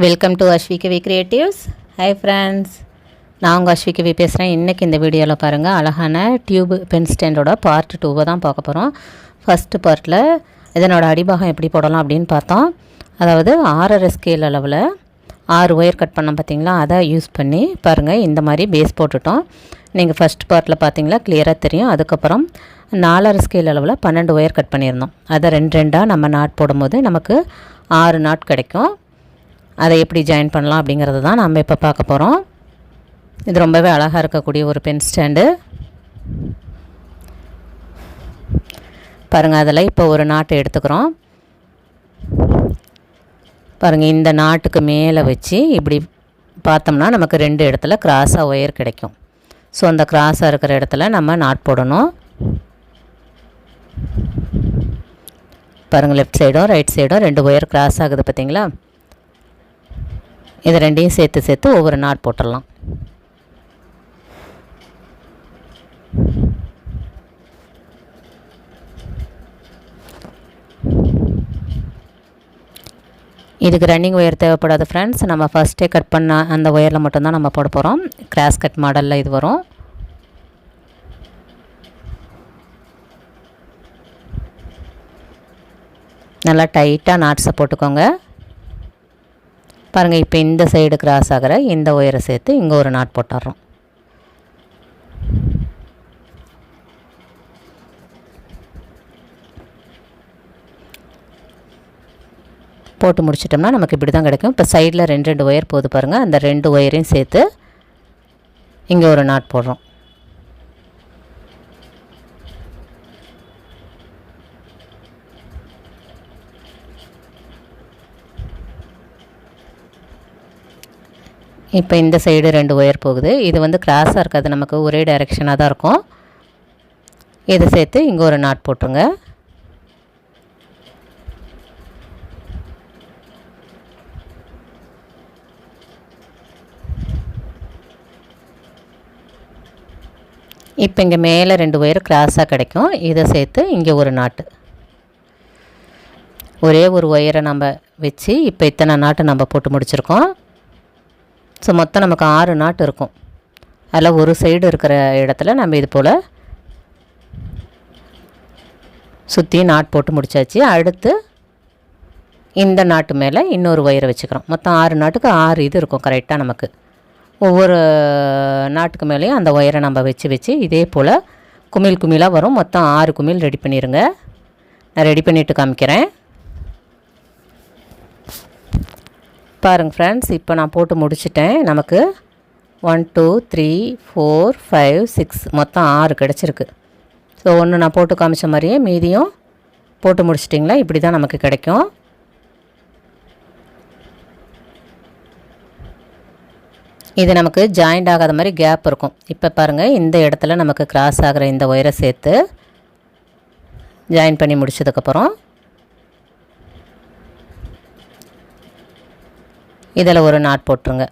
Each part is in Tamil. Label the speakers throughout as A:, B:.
A: Welcome to Aswikavi creatives hi friends நான் உங்கள் அஸ்விகவி பேசுகிறேன் இன்றைக்கி இந்த வீடியோவில் பாருங்கள் அழகான டியூப் பென் ஸ்டாண்டோட பார்ட் டூவை தான் பார்க்க போகிறோம் ஃபஸ்ட்டு பார்ட்டில் இதனோட அடிபாகம் எப்படி போடலாம் அப்படின்னு பார்த்தோம். அதாவது ஆறரை ஸ்கேல் அளவில் ஆறு ஒயர் கட் பண்ணோம் பார்த்தீங்களா? அதை யூஸ் பண்ணி பாருங்கள் இந்த மாதிரி பேஸ் போட்டுட்டோம். நீங்கள் ஃபஸ்ட் பார்ட்டில் பார்த்தீங்களா? கிளியராக தெரியும். அதுக்கப்புறம் நாலரை ஸ்கேல் அளவில் பன்னெண்டு ஒயர் கட் பண்ணியிருந்தோம். அதை ரெண்டு ரெண்டாக நம்ம நாட் போடும்போது நமக்கு ஆறு நாட் கிடைக்கும். அதை எப்படி ஜாயின் பண்ணலாம் அப்படிங்கிறது தான் நம்ம இப்போ பார்க்க போகிறோம் இது ரொம்பவே அழகாக இருக்கக்கூடிய ஒரு பென் ஸ்டாண்டு பாருங்கள் அதில் இப்போ ஒரு நாட்டை எடுத்துக்கிறோம். பாருங்கள் இந்த நாட்டுக்கு மேலே வச்சு இப்படி பார்த்தோம்னா நமக்கு ரெண்டு இடத்துல கிராஸாக ஒயர் கிடைக்கும். ஸோ அந்த கிராஸாக இருக்கிற இடத்துல நம்ம நாட் போடணும். பாருங்கள் லெஃப்ட் சைடும் ரைட் சைடும் ரெண்டு ஒயர் கிராஸ் ஆகுது பார்த்தீங்களா இது ரெண்டையும் சேர்த்து சேர்த்து ஒவ்வொரு நாட் போட்டுடலாம். இதுக்கு ரன்னிங் ஒயர் தேவைப்படாது ஃப்ரெண்ட்ஸ் நம்ம ஃபஸ்ட்டே கட் பண்ண அந்த ஒயரில் மட்டும்தான் நம்ம போட போகிறோம் கிராஸ் கட் மாடலில் இது வரும். நல்லா டைட்டாக நாட்ஸை போட்டுக்கோங்க. பாருங்கள் இப்போ இந்த சைடு கிராஸ் ஆகிற இந்த ஒயரை சேர்த்து இங்கே ஒரு நாட் போட்டுடுறோம் போட்டு முடிச்சிட்டோம்னா நமக்கு இப்படி தான் கிடைக்கும். இப்போ சைடில் ரெண்டு ரெண்டு ஒயர் போகுது பாருங்கள் அந்த ரெண்டு ஒயரையும் சேர்த்து இங்கே ஒரு நாட் போடுறோம். இப்போ இந்த சைடு ரெண்டு ஒயர் போகுது. இது வந்து கிராஸாக இருக்காது. நமக்கு ஒரே டைரெக்ஷனாக தான் இருக்கும். இதை சேர்த்து இங்கே ஒரு நாட் போட்டுருங்க. இப்போ இங்கே மேலே ரெண்டு ஒயர் கிராஸாக கிடைக்கும். இதை சேர்த்து இங்கே ஒரு நாட்டு ஒரே ஒரு ஒயரை நம்ம வச்சு இப்போ இத்தனை நாட்டு நம்ம போட்டு முடிச்சிருக்கோம். ஸோ மொத்தம் நமக்கு ஆறு நாட்டு இருக்கும். அதில் ஒரு சைடு இருக்கிற இடத்துல நம்ம இது போல் சுற்றி நாட் போட்டு முடிச்சாச்சு. அடுத்து இந்த நாட்டு மேலே இன்னொரு ஒயரை வச்சுக்கிறோம். மொத்தம் ஆறு நாட்டுக்கு ஆறு இது இருக்கும் கரெக்டாக நமக்கு. ஒவ்வொரு நாட்டுக்கு மேலேயும் அந்த ஒயரை நம்ம வச்சு வச்சு இதே போல் குமிழ் குமிழாக வரும். மொத்தம் ஆறு குமிழ் ரெடி பண்ணிடுங்க நான் ரெடி பண்ணிவிட்டு காமிக்கிறேன். பாருங்கள் ஃப்ரெண்ட்ஸ் இப்போ நான் போட்டு முடிச்சிட்டேன். நமக்கு one two three four five six மொத்தம் ஆறு கிடச்சிருக்கு. ஸோ ஒன்று நான் போட்டு காமிச்ச மாதிரியே மீதியும் போட்டு முடிச்சிட்டிங்களா? இப்படி தான் நமக்கு கிடைக்கும். இது நமக்கு ஜாயிண்ட் ஆகாத மாதிரி கேப் இருக்கும். இப்போ பாருங்கள் இந்த இடத்துல நமக்கு கிராஸ் ஆகிற இந்த ஒயரை சேர்த்து ஜாயின் பண்ணி முடிச்சதுக்கப்புறம் இதில் ஒரு நாட் போட்டுருங்க.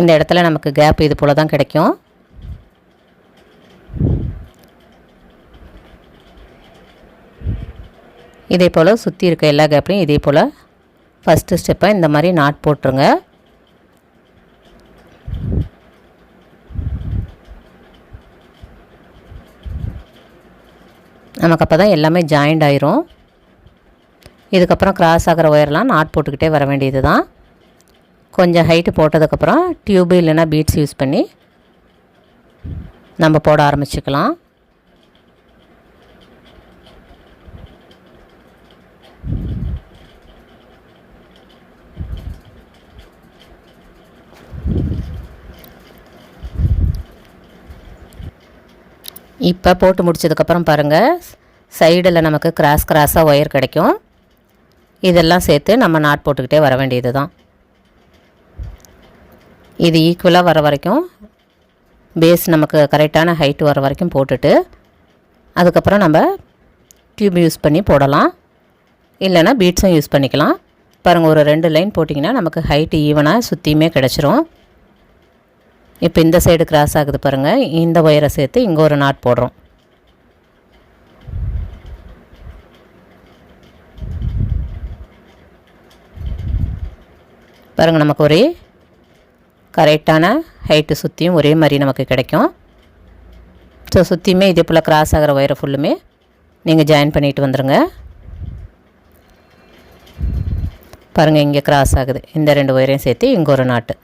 A: இந்த இடத்துல நமக்கு கேப் இது போல் தான் கிடைக்கும். இதே போல் சுற்றி இருக்க எல்லா கேப்லையும் இதே போல் ஃபஸ்ட்டு ஸ்டெப்பை இந்த மாதிரி நாட் போட்டுருங்க. நமக்கு அப்போ தான் எல்லாமே ஜாயிண்ட் ஆயிரும். இதுக்கப்புறம் கிராஸ் ஆகிற ஒயர்லாம் நாட் போட்டுக்கிட்டே வர வேண்டியது தான் கொஞ்சம் ஹைட்டு போட்டதுக்கப்புறம் டியூபு இல்லைன்னா பீட்ஸ் யூஸ் பண்ணி நம்ம போட ஆரம்பிச்சுக்கலாம். இப்போ போட்டு முடிச்சதுக்கப்புறம் பாருங்கள் சைடில் நமக்கு கிராஸ் கிராஸாக ஒயர் கிடைக்கும். இதெல்லாம் சேர்த்து நம்ம நாட் போட்டுக்கிட்டே வர வேண்டியது தான் இது ஈக்குவலாக வர வரைக்கும் பேஸ் நமக்கு கரெக்டான ஹைட் வர வரைக்கும் போட்டுட்டு அதுக்கப்புறம் நம்ம டியூப் யூஸ் பண்ணி போடலாம். இல்லைன்னா பீட்ஸும் யூஸ் பண்ணிக்கலாம். பாருங்கள் ஒரு ரெண்டு லைன் போட்டிங்கன்னா நமக்கு ஹைட்டு ஈவனாக சுற்றியுமே கிடச்சிரும். இப்போ இந்த சைடு கிராஸ் ஆகுது பாருங்கள் இந்த ஒயரை சேர்த்து இங்கே ஒரு நாட் போடுறோம். பாருங்கள் நமக்கு ஒரே கரெக்டான ஹைட்டு சுற்றியும் ஒரே மாதிரி நமக்கு கிடைக்கும். ஸோ சுற்றியுமே இதே போல் கிராஸ் ஆகிற ஒயரை ஃபுல்லுமே நீங்கள் ஜாயின் பண்ணிட்டு வந்துடுங்க பாருங்கள் இங்கே கிராஸ் ஆகுது. இந்த ரெண்டு ஒயரையும் சேர்த்து இங்கே ஒரு நாட்டு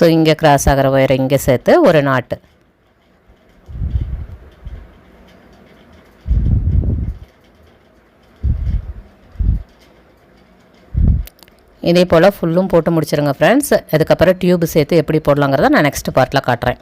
A: ஸோ இங்கே கிராஸ் ஆகிற ஒயரை இங்கே சேர்த்து ஒரு நாட்டு இதே போல் ஃபுல்லும் போட்டு முடிச்சிருங்க ஃப்ரெண்ட்ஸ் அதுக்கப்புறம் டியூப் சேர்த்து எப்படி போடலாங்கிறத நான் நெக்ஸ்ட் பார்ட்டில் காட்டுறேன்.